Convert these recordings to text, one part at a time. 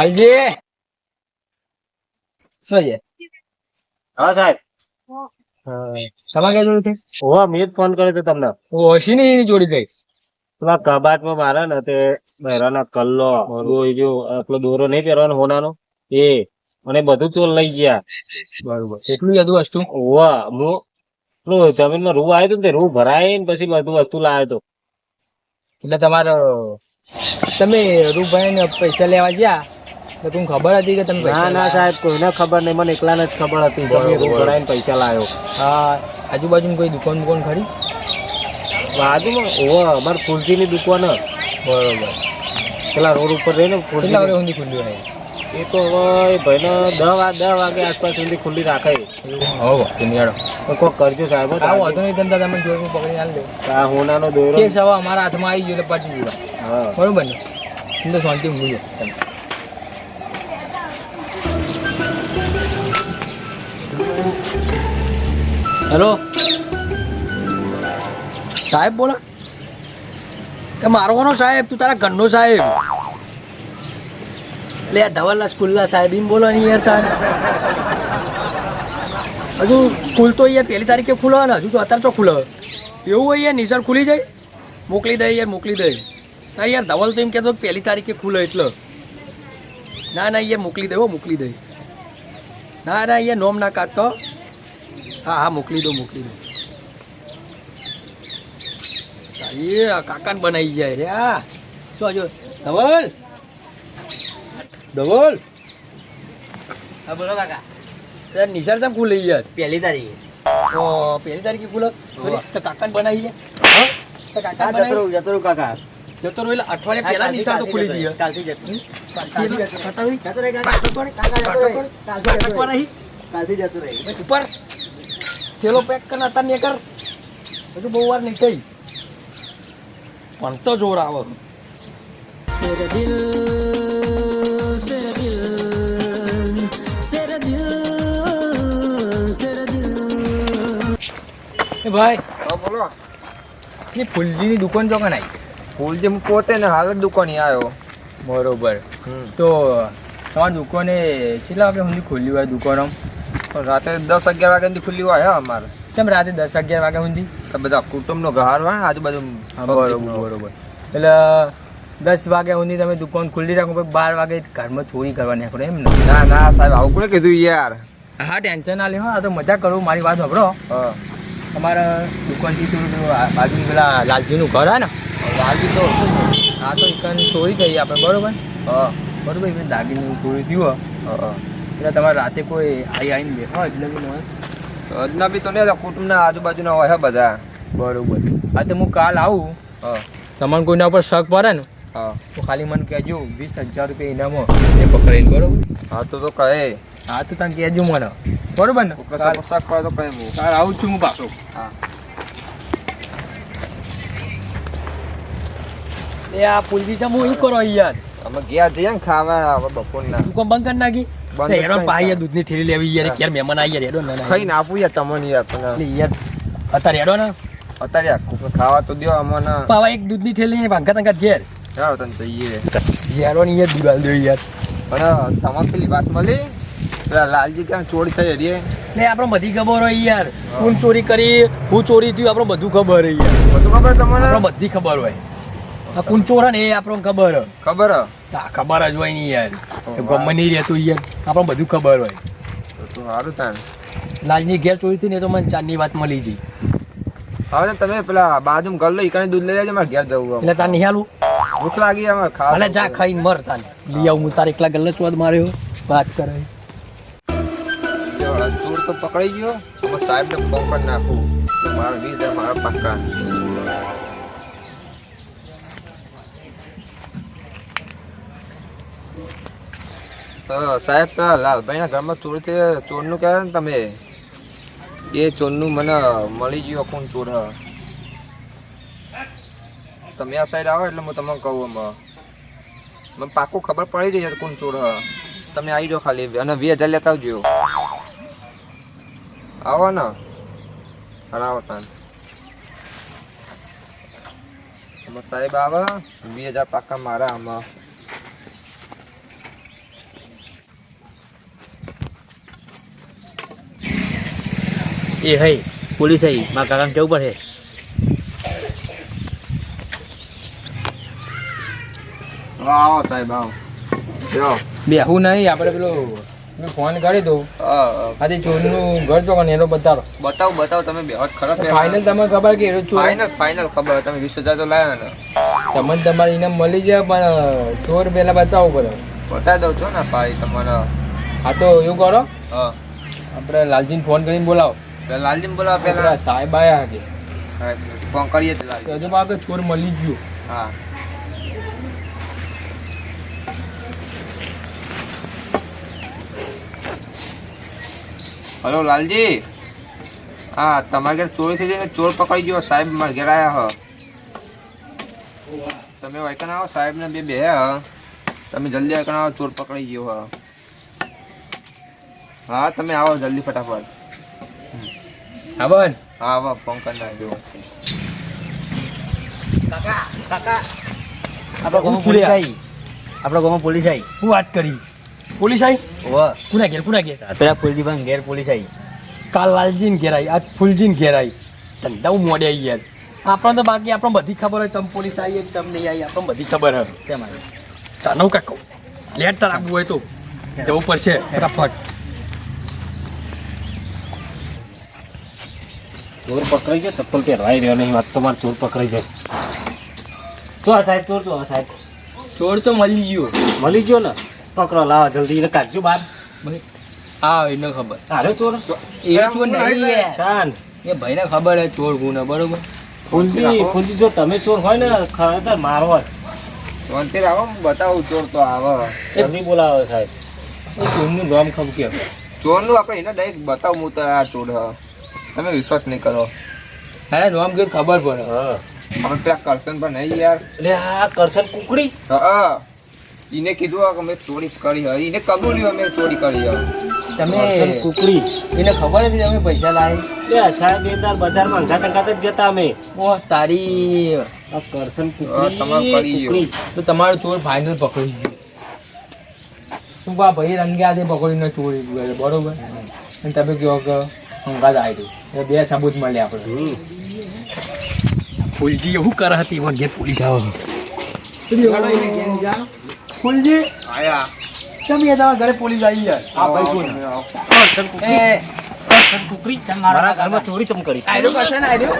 કાલજી શું છે? હા સાહેબ. જોડી થઈ ઓહ મેં ફોન કર્યો તો તમને. ઓ હસી ની એની જોડી થઈ પેલા કબાટમાં મારા ને તે બહેરાના કલ્લો જો આપણો દોરો નહીં પહેરવાનો હોનાનો? એ અને બધું ચોર લઈ ગયા. બરોબર. એટલું બધું વસ્તુ? ઓવા હું પેલું જમીનમાં રૂ આવ્યો તો તે રૂ ભરાય ને પછી બધું વસ્તુ લાવ્યો તો એટલે તમારો તમે રૂભાઈ ને પૈસા લેવા ગયા? તમને ખબર હતી કે તમે ના ના સાહેબ કોઈને ખબર નહીં. મને એકલાને જ ખબર હતી. તમે ભરાઈને પૈસા લાવ્યો હા આજુબાજુ કોઈ દુકાન દુકાન ખરી? બાજુમાં ઓવા અમારે ફૂલજીની દુકાન. બરોબર. પેલા રોડ ઉપર રહીને કેટલા વાગે ફૂલજી સુધી ખુલ્લી હોય? એ તો હવે ભાઈને દસ વાગે દસ વાગે આસપાસ સુધી ખુલ્લી રાખે. હો તમે કરજો સાહેબ હો. આ વાંધો નહીં તમે તમે જોઈ પકડી હાલ દે. આ હોનાનો દોરો કેસ હવે અમારા હાથમાં આવી ગયો એટલે પતી ગયો બરોબર ને? તો શાંતિ મૂજો હેલો? સાહેબ, બોલો. એ મારો કોનો સાહેબ? તું તારા ઘરનો સાહેબ. એટલે આ ધવલના સ્કૂલના સાહેબ, એમ બોલો નહીં યાર તાર. હજુ સ્કૂલ તો યાર પહેલી તારીખે ખુલે ને, હજુ અત્યારે તો ખુલે. એવું હોય યાર નિશાળ ખુલી જાય. મોકલી દે યાર, મોકલી દે. તારે યાર, ધવલ તો એમ કહેતો પહેલી તારીખે ખુલે એટલે. ના ના, યાર, મોકલી દે હો, મોકલી દે. ના ના, યાર, નોમ ના કાઢતો. હા હા મોકલી દો મોકલી દો. એ કાકાને બનાવી જાય રે આ શું હજુ ધવલ? ધવલ? હા બોલો કાકા. યાર નિશાળ સાહેબ ખુલે યાર પહેલી તારીખે. ઓ પહેલી તારીખે ખુલે વળી તો કાકાને બનાવી જાય હા? તો કાકા. જતો રહ્યો અઠવાડિયા પહેલા નિશાળ તો ખુલી જઈએ કાલથી જતો કાલથી જતો રહી. ઉપર રહે રહી. કાલથી જતો રહે ઉપર થેલો પેક કર અત્યારે ને કર હજુ બહુ વાર નહીં થઈ પણ તો જોર આવે. એ ભાઈ બોલો. એ ફૂલજીની દુકાન જો કણ આવી ફૂલજી હું પોતે ને હાલ જ દુકાને આવ્યો બરોબર. તો તમારી દુકાને કેટલા વાગે સુધી ખોલ્યું હોય દુકાનો પણ રાતે દસ અગિયાર વાગ્યા સુધી ખુલ્લી હોય અમારે. કેમ રાતે દસ અગિયાર વાગ્યા સુધી? બધા કુટુંબનો ઘર હોય ને આજુબાજુ બરોબર બરોબર. એટલે દસ વાગ્યા સુધી તમે દુકાન ખુલ્લી રાખો પછી બાર વાગે ઘરમાં ચોરી કરવા નીકળો એમ ને? ના સાહેબ આવું કોને કીધું યાર? હા ટેન્શન ના લેવો આ તો મજા કરું મારી વાત સાંભળો. અમારા દુકાનથી થોડું બાજુ પેલા લાલજીનું ઘર હોય ને? લાલજી તો હા તો એક ચોરી થઈ આપણે બરોબર? હા. બરોબર દાગીનું ચોરી થયું. હા. એટલે તમારે રાતે કોઈ આવી આવીને બેઠો એટલે બી માણસ અજનબી તો નહીં કુટુંબના આજુબાજુના હોય બધા. બરોબર. હા તો હું કાલ આવું. હા. તમને કોઈના ઉપર શક પડે ને હા. તો ખાલી મને કહેજો વીસ હજાર રૂપિયા ઇનામો એ પકડીને બરોબર? હા તો તો કહે. હા તો તને કહેજો મને. બરોબર ને? શક કશા તો કહે હું કાલ આવું છું હું પાછો. હા. એ આ પુલજી છે હું શું કરો યાર અમે ગયા જઈએ ને ખાવા બપોરના. તું દુકાન બંધ કરી નાખી? હેડો કરી દૂધની ઠેલી લેવી યાર ક્યારે મહેમાન આવી યાર હેડો ના ના ખાઈને આપું યાર તમને યાર પણ યાર અત્યારે હેડો ને? અત્યારે યાર ખાવા તો દો અમને. પાવા એક દૂધની ઠેલી ભાંગા તંગા ઘેર. ચાલો તને ઈએ યારો ની યાર દૂધ આલ દો યાર. પણ તમારે પેલી વાત મળી? પેલા લાલજી ક્યાં ચોરી થઈ રહી ને આપણે બધી ખબર હોય યાર. કોણ ચોરી કરી હું ચોરી થયું આપણો બધું ખબર હોય યાર. બધું ખબર તમને? બધી ખબર હોય. આ કોણ ચોર ને એ આપણને ખબર. ખબર હા. ખબર જ હોય નહીં યાર. ગમે નહીં રહેતું યાર આપણે બધું ખબર હોય. તો સારું તાન લાલની ઘેર ચોરી થઈ ને તો મને ચાંદની વાત મળી જઈ હવે તમે પેલા બાજુ ઘર ઈ કણે દૂધ લઈ લેજો મારે ઘેર જવું એટલે તાર નિહાલું ભૂખ લાગી અમારે ખાવા ભલે જા ખાઈને મર તાને લઈ આવું હું તારે એકલા ગલ્લે ચોદ માર્યો. વાત કરે. ચોર તો પકડાઈ ગયો. હવે સાહેબને કરી નાખું. મારા વીસ મારા પાક્કા. સાહેબ લાલભાઈના ઘરમાં ચોરી ચોરનું કહેવાય ને તમે. એ ચોરનું મને મળી ગયો કોણ ચોર. તમે આ સાઈડ આવો એટલે હું તમને કહું એમાં. મને પાકું ખબર પડી જઈ કોણ ચોર. તમે આવી જાઓ ખાલી. અને વીસ હજાર લેતા આવજો. આવો ને. આવો તાન. સાહેબ આવે, વીસ હજાર પાકા મારા આમાં. એ હઈ પોલીસ હઈ મારા કાકાને કેવું પડે? આવો સાહેબ આવો. જો બેહું નહીં આપણે પેલો ફોન કરી દઉં ખાલી આજે ચોરનું ઘર ચોકન એનો બતાવો બતાવો બતાવો તમે બે હાથ ખરાબ ફાઇનલ તમને ખબર કે એનો ચોર ફાઇનલ ફાઇનલ ખબર તમે વીસ હજાર તો લાયા ને. તમને તમારે ઇનામ મળી જાય પણ ચોર પહેલાં બતાવવું પડે. બતાવી દઉં છો ને ભાઈ તમારા. હા તો એવું કરો. હા. આપણે લાલજીને ફોન કરીને બોલાવો. પેલા લાલજી બોલાવો પેલા. સાહેબ આયા કે ફોન કરીએ તો લાલજી. હજુ પાછો ચોર મળી ગયો. હા. હલો લાલજી. હા તમારે ઘેર ચોરી થઈ જઈને ને ચોર પકડી ગયો. સાહેબ મારા ઘેર આવ્યા હ. તમે વાયકન આવો સાહેબ ને બે બે હ. તમે જલ્દી વાયકન આવો ચોર પકડી ગયો હ. હા તમે આવો જલ્દી ફટાફટ. હા બન હા આવો ફોન કરી નાખજો. આપણા ગામમાં પોલીસ આવી આપણા ગામમાં પોલીસ આવી હું વાત કરી? પોલીસ આવી વાહ કુના ઘેર કુના ઘેર? પેલા ફૂલજી પણ ઘેર પોલીસ આવી કાલ લાલજીન ઘેર આવી આજ ફૂલજીન ઘેર આવી ધંધા હું મોડે આવી યાર. આપણને તો બાકી આપણને બધી ખબર હોય તમે પોલીસ આવી તમ તમે નહીં આવી આપણને બધી ખબર હોય. કેમ આવી તાનવ કાકો. લેટ તાર આવવું હોય તો. જવું પડશે. ફટાફટ. ચોર પકડાઈ ગયો ચપ્પલ પહેરવાય રહ્યો નહીં વાત તો મારે ચોર પકડાઈ જાય. તો આ સાહેબ ચોર તો આ સાહેબ. ચોર તો મળી ગયો. મળી ગયો ને? પકડો લાવો જલ્દી એને કાઢજો બહાર. હા એને ખબર. હારે ચોર? એ ચોર નહીં યાર. ચાન એ ભાઈને ખબર હે ચોર કોને બરોબર? ફૂલજી ફૂલજી જો તમે ચોર હોય ને ખરેખર મારો હોય. વંતીર આવો બતાવું ચોર તો આવે. જલ્દી બોલાવો સાહેબ. ચોરનું નામ ખબર કે ચોરનું આપણે એને ડાયરેક્ટ બતાવું હું તો આ ચોર હ. તમે વિશ્વાસ નહીં કરો. અરે નોમ કે ખબર પડે? હા. આપણે પેલા કરશન પણ નહીં યાર. એટલે આ કરશન કુકડી? હા. એને કીધું કે અમે ચોરી કરી હોય એને કબૂલ્યું અમે ચોરી કરી હોય તમે કુકડી એને ખબર હતી તમે પૈસા લાવી એ સાહેબ એ તાર બજારમાં અંધા અંગાત જ જતા અમે. ઓ તારી. આ કરશન હા, તમારે કરી કુકડી. ગયો. તો તમારો ચોર ફાઇનલ પકડી ગયો. શું બા ભાઈ રંગ્યા દે પકડીને ચોરી ગયો બરોબર? અને તમે કહો કે અંગાત આવી બે સબૂત મળ્યા આપણે ફૂલજી એવું કરે હતી પણ ઘેર પોલીસ આવે ફૂલજી આયા. તમે તમારા ઘરે પોલીસ આવી જાય આ ભાઈ કોણ? એ મારા ઘરમાં ચોરી ચમ કરી? આયરો કરશે ને આયરો?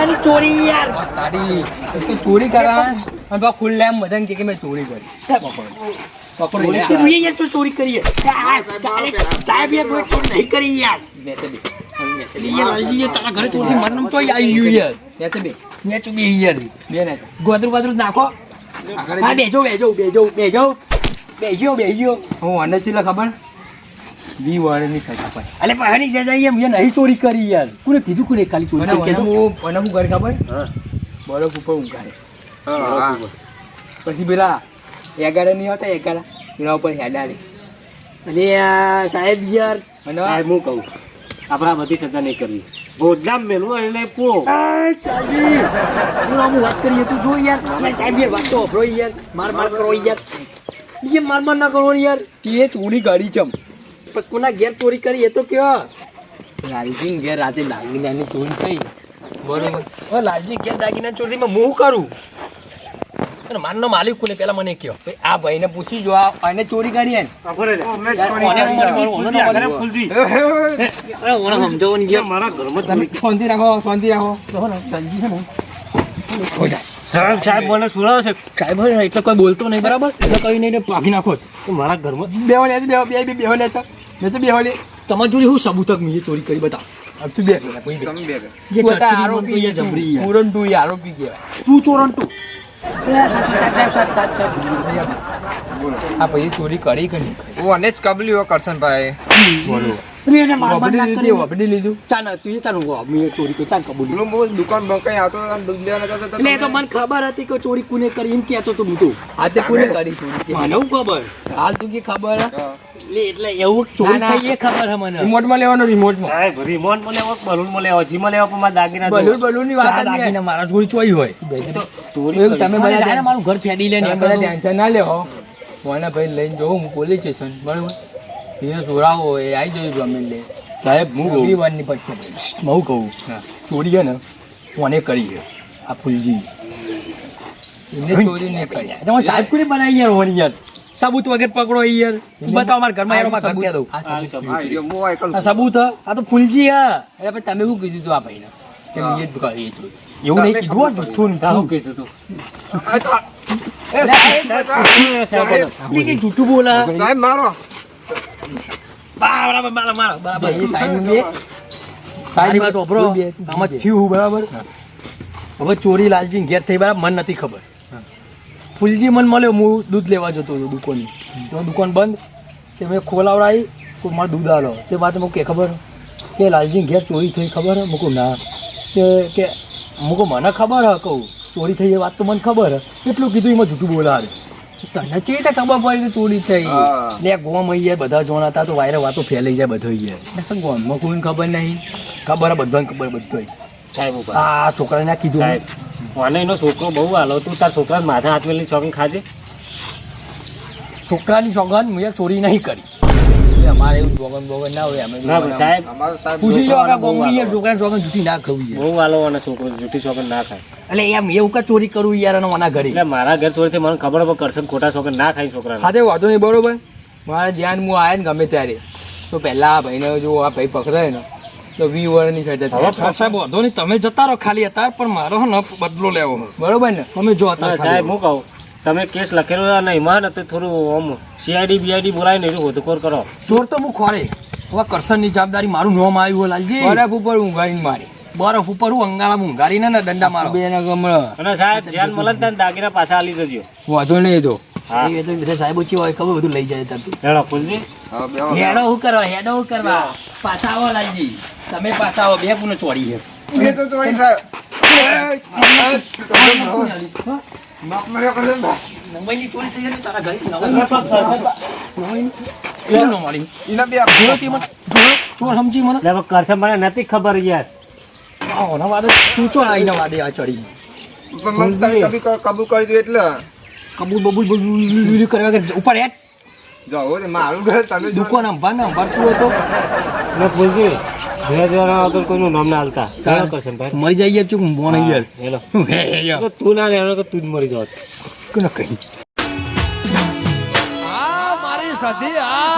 અરે ચોરી યાર. તારી. ચોરી કરવા અને બધાને કે મેં ચોરી કરી. પકડો. યાર. તું ચોરી કરી સાહેબ યાર કોઈ ચોરી નહીં કરી યાર. બેસે બે. લાલજી તારા ઘરે ચોરી મરનમ તો આવી ગયું યાર. બેસે બે. મેં ચૂકી યાર. બે ને ગોદરું બાદરું નાખો. હા બેજો બેજો બેજો બેજો. બેજો બેજો. હું આને છે ખબર? વી વર્ષની સજા પર અલે પાણી જજા એમ યાર નહીં ચોરી કરી યાર. કોને કીધું કોને ખાલી ચોરી કરી મને કેજો મને હું ઘર ખબર? બરફ ઉપર હા પછી પેલા એગાડા નહીં હોતા એગાર એના ઉપર હેડાડે. અને સાહેબ યાર સાહેબ હું કહું? આપણા બધી સજા નહીં કરવી. ગોદામ મેલું અને પૂરો. હું વાત કરીએ તું જો યાર સાહેબ યાર વાત તો અભરો યાર. માર માર કરો યાર. બીજે માર માર ના કરો યાર. એ થોડી ગાડી છે પણ કોના ઘેર ચોરી કરી એ તો કયો? લાલજી ઘેર રાતે દાગીનાની ચોરી થઈ. બરોબર. લાલજી ઘેર દાગીના ચોરીમાં હું કરું? માનનો માલિક કોને પેલા મને કયો? આ ભાઈને પૂછી જો આ ચોરી કરી શાંતિ રાખો શાંતિ રાખો. એટલે કોઈ બોલતો નહીં બરાબર? કઈ નહીં ભાગી નાખો. મારા ઘરમાં બે બે બે બે છે મેં તમારી જોડે હું સબૂતક મેં ચોરી કરી બતા તું બે. બે. તું આરોપી જબરી તું ચોરણ તું. આ પછી ચોરી કરી કરી ઓને જ કબલ્યો કરશનભાઈ બોલો. એને માર માર વપડી કરી વપડી લીધું ચાલ તું ચાલ મેં ચોરી કરી ચાલ કબૂલ પેલું હું દુકાન બંકાઈ આવતો દૂધ લેવા નતો એટલે તો મને ખબર હતી કે ચોરી કોને કરી એમ કહેતો તો હું તો આ તે કોને કરી ચોરી મને હું ખબર હાલ તું કે ખબર એટલે એટલે એવું ચોરી. થઈ એ ખબર હે મને રિમોટમાં લેવાનો રિમોટમાં સાહેબ રિમોટ મને લેવો બલૂન મને લેવો જી મને લેવો પણ મારા દાગીના બલૂન બલૂનની વાત જ દાગીના મારા ચોરી ચોરી હોય ચોરી તમે બધા મારું ઘર ફેડી લે ને બધા ટેન્શન ના લેવો કોના ભાઈ લઈને જોઉં હું પોલીસ સ્ટેશન બરાબર એને ચોરાવો એ આવી જયું જમીન લે સાહેબ હું કહું રવિવારની પછી હું કહું ચોરી છે ને કોને કરી છે આ ફૂલજી એમને ચોરી નહીં કરી તમે સાહેબ કોને બનાવી યાર હોની યાર સાબુત વગર પકડો યાર બતાવો મારા ઘરમાં દઉં આ સાબુત તો ફૂલજી હા એટલે પણ તમે શું કીધું તું આ ભાઈને કે મેં કરી એવું નહીં કીધું જુઠ્ઠું નહીં શું કીધું તું એ સાહેબ સાહેબ, ઈ કે જુઠ્ઠું બોલા સાહેબ મારો બરાબર મારા મારા બરાબર. એ સાઈન બે. સારી વાત વાપરો બે. આમાં થયું બરાબર. હવે ચોરી લાલજી ઘેર થઈ બરાબર મને નથી ખબર. ફૂલજી મને મળ્યો હું દૂધ લેવા જતો હતો દુકાનની તો દુકાન બંધ. તે મેં ખોલાવડાવી તો મારે દૂધ આવ્યો તે વાત મૂકે ખબર? કે લાલજી ઘેર ચોરી થઈ ખબર? હે મૂકું ના. કે કે મૂકું મને ખબર હે કહું. ચોરી થઈ એ વાત તો મને ખબર હે. એટલું કીધું એમાં જૂઠું બોલાવે. તને કેવી રીતે ખબર પડી ચોરી થઈ? ને ગોમ અહીં જાય બધા જોણા હતા તો વાયરે વાતો ફેલાઈ જાય બધો જાય ગોમમાં કોઈને ખબર નહીં? ખબર હે બધાને ખબર બધો સાહેબ. આ છોકરાને ના કીધું સાહેબ મને એનો છોકરો બહુ હાલો તું તાર છોકરા માથા હાથ મેલી ચોકન ખાજે. છોકરાની ચોકન મેં ચોરી નહીં કરી. અમારે એવું બોગન બોગન ના હોય અમે ના સાહેબ પૂછી લો કે બહુ ગોમની યાર વાલો. જૂઠી ના ખવી બહુ હાલો અને છોકરો જૂઠી ચોકન ના ખાય. એટલે એમ એવું કા ચોરી કરું યાર અને મારા ઘરે? એટલે મારા ઘર છોડીથી મને ખબર પડે કરશે ખોટા ચોકન ના ખાય છોકરા હા તે વાંધો નહીં બરોબર. મારા ધ્યાન હું આવ્યા ને ગમે ત્યારે. તો પહેલા આ ભાઈને જો આ ભાઈ પકડાય ને તો વી વરની સજા સાહેબ વાંધો નહીં તમે જતા રહો ખાલી હતા પણ મારો હે ને બદલો લેવો બરોબર ને? તમે જો સાહેબ હું કહું તમે કેસ લખેલો ને એમાં ને તો થોડું આમ સીઆઈડી બીઆઈડી બોલાવીને એનું હોતું કરો. ચોર તો હું ખોરે હવે કરશનની જવાબદારી મારું નોમ આવ્યું હોય લાલજી. બરફ ઉપર ઊંઘાડીને મારી. બરફ ઉપર હું અંગાળા ઊંઘાડીને ને દંડા મારો. બે ને ગમળ. અને સાહેબ ધ્યાન મળે ને દાગીના પાછા આલી જજો. વાંધો નહીં તો. હા. એ તો બધા સાહેબ ઓછી હોય ખબર બધું લઈ જાય તાતું હેડો ફૂલજી. હેડો હું કરવા હેડો હું કરવા. પાછા આવો લાલજી. તમે પાછા આવો બે ગુનો ચોરી છે. બે તો ચોરી સાહેબ માફ મળ્યો કરે ને. નવાઈની ચોરી થઈ જાય તારા ઘરે નવાઈની કેમ ન મારી ઈને બે જોયો તે મને જોયો ચોર સમજી મને એટલે કરશે મને નથી ખબર યાર વાદે તું ચો આઈને વાદે આ ચડી પણ મને કભી કબૂલ કરી દો એટલે કબૂલ બબૂલ બબૂલ કરવા ઉપર જાઓ મારું ઘર તમે. દુકાન અંભાર ને અંભાર તું હતો જોયા જોયા વગર કોઈનું નામ ના હાલતા કરશે મરી જાય યાર ચૂક યાર હેલો હે હે યાર તો તું ના રહેવાનો કે તું જ મરી જાવ કહી આ મારી સધી આ